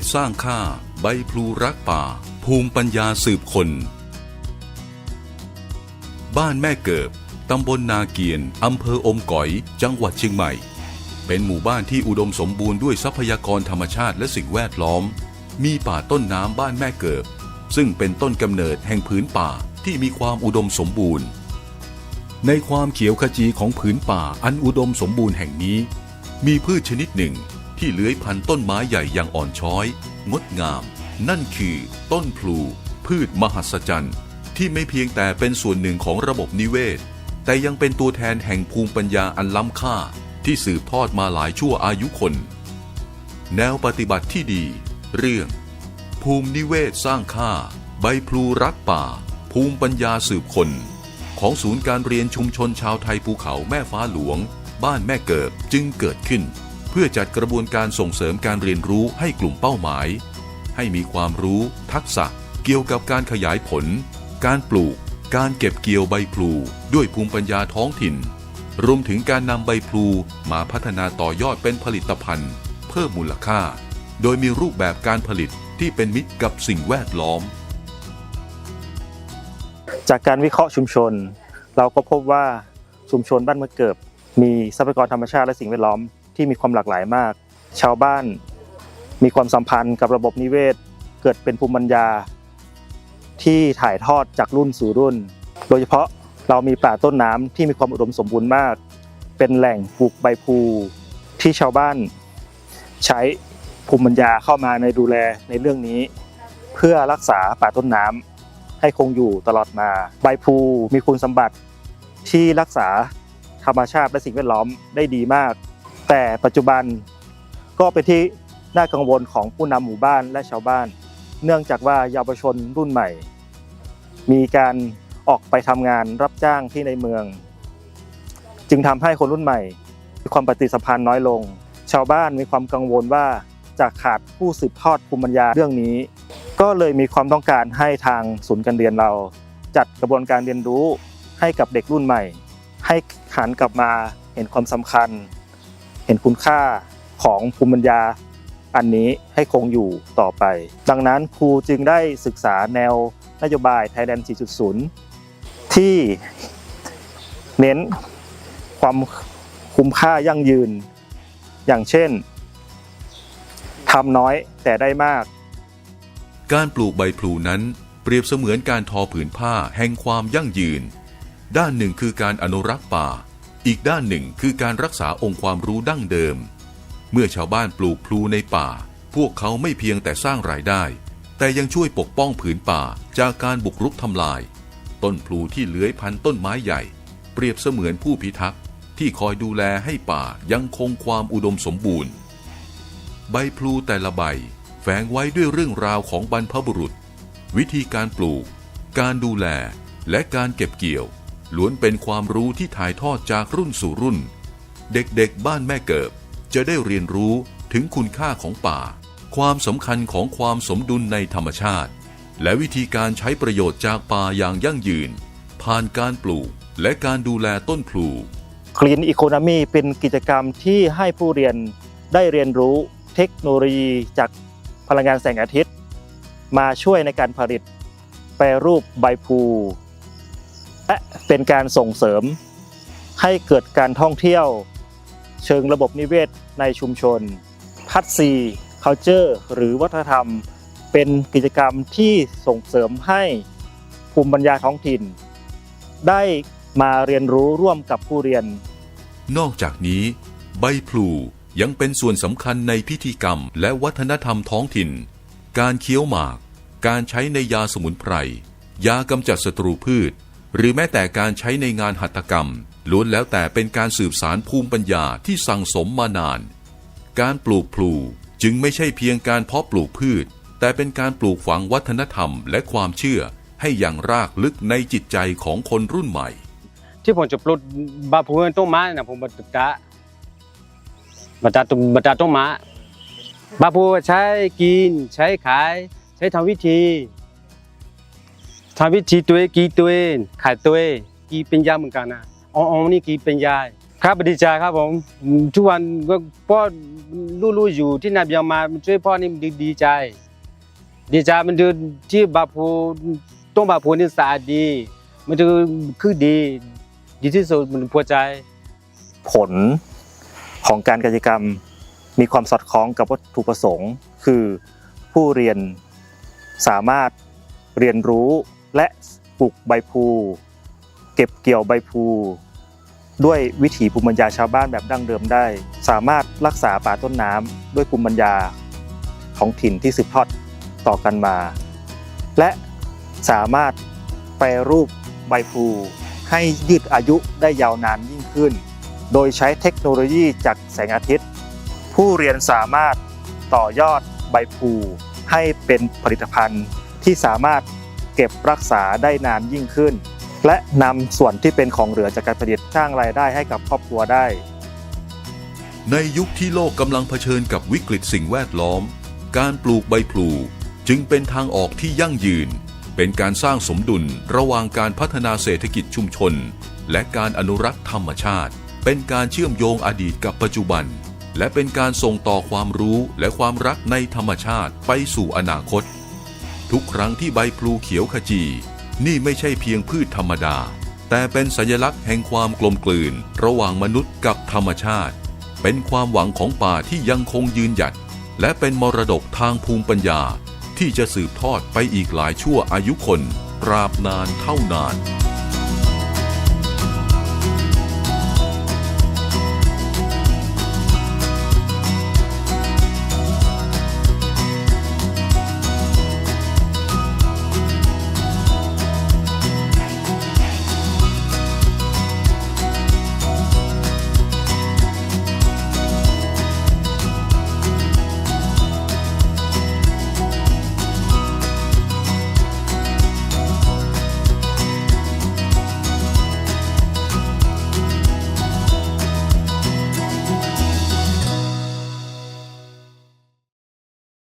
ศสร้างค่า ใบพลูรักป่า ภูมิปัญญาสืบคน บ้านแม่เกิบตำบลนาเกียนอำเภออมก๋อย จังหวัดเชียงใหม่ เป็นหมู่บ้านที่อุดมสมบูรณ์ด้วยทรัพยากรธรรมชาติและสิ่งแวดล้อม มีป่าต้นน้ำบ้านแม่เกิบ ซึ่งเป็นต้นกำเนิดแห่งผืนป่าที่มีความอุดมสมบูรณ์ ในความเขียวขจีของผืนป่าอันอุดมสมบูรณ์แห่งนี้ มีพืชชนิดหนึ่ง ที่เลื้อยพันต้นไม้ใหญ่อย่างอ่อนช้อย งดงาม นั่นคือต้นพลู พืชมหัศจรรย์ ที่ไม่เพียงแต่เป็นส่วนหนึ่งของระบบนิเวศ แต่ยังเป็นตัวแทนแห่งภูมิปัญญาอันล้ำค่า ที่สืบทอดมาหลายชั่วอายุคน แนวปฏิบัติที่ดี เรื่อง ภูมินิเวศสร้างค่า ใบพลูรักป่า ภูมิปัญญาสืบคน ของศูนย์การเรียนชุมชนชาวไทยภูเขาแม่ฟ้าหลวง บ้านแม่เกิบจึงเกิดขึ้น เพื่อจัดกระบวนการส่งเสริมการเรียนรู้ให้กลุ่มเป้าหมาย ให้มีความรู้ ทักษะ เกี่ยวกับการขยายผล การปลูก การเก็บเกี่ยวใบพลูด้วยภูมิปัญญาท้องถิ่น รวมถึงการนำใบพลูมาพัฒนาต่อยอดเป็นผลิตภัณฑ์ เพิ่มมูลค่า โดยมีรูปแบบการผลิตที่เป็นมิตรกับสิ่งแวดล้อม จากการวิเคราะห์ชุมชน เราก็พบว่าชุมชนบ้านมะเกิบมีทรัพยากรธรรมชาติและสิ่งแวดล้อม ที่มีความหลากหลายมาก ชาวบ้านมีความสัมพันธ์กับระบบนิเวศ เกิดเป็นภูมิปัญญา ที่ถ่ายทอดจากรุ่นสู่รุ่น โดยเฉพาะเรามีป่าต้นน้ำที่มีความอุดมสมบูรณ์มาก เป็นแหล่งปลูกใบพลูที่ชาวบ้าน ใช้ภูมิปัญญาเข้ามาในดูแลในเรื่องนี้ เพื่อรักษาป่าต้นน้ำให้คงอยู่ตลอดมา ใบพลูมีคุณสมบัติที่รักษาธรรมชาติและสิ่งแวดล้อมได้ดีมาก แต่ปัจจุบันก็เป็นที่น่ากังวลของผู้นำหมู่บ้านและชาวบ้าน เนื่องจากว่าเยาวชนรุ่นใหม่ มีการออกไปทำงานรับจ้างที่ในเมือง จึงทำให้คนรุ่นใหม่ มีความปฏิสัมพันธ์น้อยลง ชาวบ้านมีความกังวลว่าจะขาดผู้สืบทอดภูมิปัญญาเรื่องนี้ ก็เลยมีความต้องการให้ทางศูนย์การเรียนเรา จัดกระบวนการเรียนรู้ให้กับเด็กรุ่นใหม่ ให้หันกลับมาเห็นความสำคัญ เห็นคุณค่าของภูมิปัญญาอันนี้ให้คงอยู่ต่อไป ดังนั้นครูจึงได้ศึกษาแนวนโยบายไทยแลนด์ 4.0 ที่เน้นความคุ้มค่ายั่งยืน อย่างเช่นทำน้อยแต่ได้มาก การปลูกใบพลูนั้นเปรียบเสมือนการทอผืนผ้าแห่งความยั่งยืน ด้านหนึ่งคือการอนุรักษ์ป่า อีกด้านหนึ่งคือการรักษาองค์ความรู้ดั้งเดิม เมื่อชาวบ้านปลูกพลูในป่า พวกเขาไม่เพียงแต่สร้างรายได้ แต่ยังช่วยปกป้องผืนป่าจากการบุกรุกทำลาย ต้นพลูที่เลื้อยพันต้นไม้ใหญ่ เปรียบเสมือนผู้พิทักษ์ที่คอยดูแลให้ป่ายังคงความอุดมสมบูรณ์ ใบพลูแต่ละใบแฝงไว้ด้วยเรื่องราวของบรรพบุรุษ วิธีการปลูก การดูแลและการเก็บเกี่ยว ล้วนเป็นความรู้ที่ถ่ายทอดจากรุ่นสู่รุ่น เด็กๆบ้านแม่เกิบ จะได้เรียนรู้ถึงคุณค่าของป่า ความสำคัญของความสมดุลในธรรมชาติ และวิธีการใช้ประโยชน์จากป่าอย่างยั่งยืน ผ่านการปลูกและการดูแลต้นพลู Clean Economy เป็นกิจกรรมที่ให้ผู้เรียนได้เรียนรู้เทคโนโลยีจากพลังงานแสงอาทิตย์ มาช่วยในการผลิต แปรรูปใบพลู และเป็นการส่งเสริม ให้เกิดการท่องเที่ยว เชิงระบบนิเวศในชุมชน พัดซี culture หรือวัฒนธรรม เป็นกิจกรรมที่ส่งเสริมให้ภูมิปัญญาท้องถิ่น ได้มาเรียนรู้ร่วมกับผู้เรียน นอกจากนี้ ใบพลูยังเป็นส่วนสำคัญในพิธีกรรม และวัฒนธรรมท้องถิ่น การเคี้ยวหมาก การใช้ในยาสมุนไพร ยากำจัดศัตรูพืช หรือแม้แต่การใช้ในงานหัตถกรรมล้วนแล้วแต่เป็นการสืบสารภูมิปัญญาที่สั่งสมมานาน การปลูกพลูจึงไม่ใช่เพียงการเพาะปลูกพืช แต่เป็นการปลูกฝังวัฒนธรรมและความเชื่อให้อย่างรากลึกในจิตใจของคนรุ่นใหม่ ที่ผมจะปลูกบาพูนต้นไม้นะผมบัตตะบัตตะตุบัตตะต้นไม้บาพูใช้กิน ใช้ขาย ใช้ทำวิธี ทำวิธีตัวกีตัวขายตัวกีเป็นยาเหมือนกันนะอ๋ออนี่กีเป็นยาครับดีใจครับผมทุกวันก็พ่อลูกๆอยู่ที่นาเบียงมาช่วยพ่อนี่ดีใจ ดีใจมันดูที่บาพูต้องบาพูนี่สะอาดดี มันดูคือดี ดีที่สุดมันพอใจ ผลของการกิจกรรมมีความสอดคล้องกับวัตถุประสงค์ คือผู้เรียนสามารถเรียนรู้ และปลูกใบพลูเก็บเกี่ยวใบพลูด้วยวิถีภูมิปัญญาชาวบ้านแบบดั้งเดิมได้ สามารถรักษาป่าต้นน้ำด้วยภูมิปัญญาของถิ่นที่สืบทอดต่อกันมา และสามารถแปรรูปใบพลูให้ยืดอายุได้ยาวนานยิ่งขึ้น โดยใช้เทคโนโลยีจากแสงอาทิตย์ ผู้เรียนสามารถต่อยอดใบพลูให้เป็นผลิตภัณฑ์ที่สามารถ เก็บรักษาได้นานยิ่งขึ้น และนำส่วนที่เป็นของเหลือจากการผลิตสร้างรายได้ให้กับครอบครัวได้ ในยุคที่โลกกำลังเผชิญกับวิกฤตสิ่งแวดล้อม การปลูกใบพลูจึงเป็นทางออกที่ยั่งยืน เป็นการสร้างสมดุลระหว่างการพัฒนาเศรษฐกิจชุมชน และการอนุรักษ์ธรรมชาติ เป็นการเชื่อมโยงอดีตกับปัจจุบัน และเป็นการส่งต่อความรู้และความรักในธรรมชาติไปสู่อนาคต ทุกครั้งที่ใบพลูเขียวขจี นี่ไม่ใช่เพียงพืชธรรมดา แต่เป็นสัญลักษณ์แห่งความกลมกลืน ระหว่างมนุษย์กับธรรมชาติ เป็นความหวังของป่าที่ยังคงยืนหยัด และเป็นมรดกทางภูมิปัญญา ที่จะสืบทอดไปอีกหลายชั่วอายุคนตราบนานเท่านาน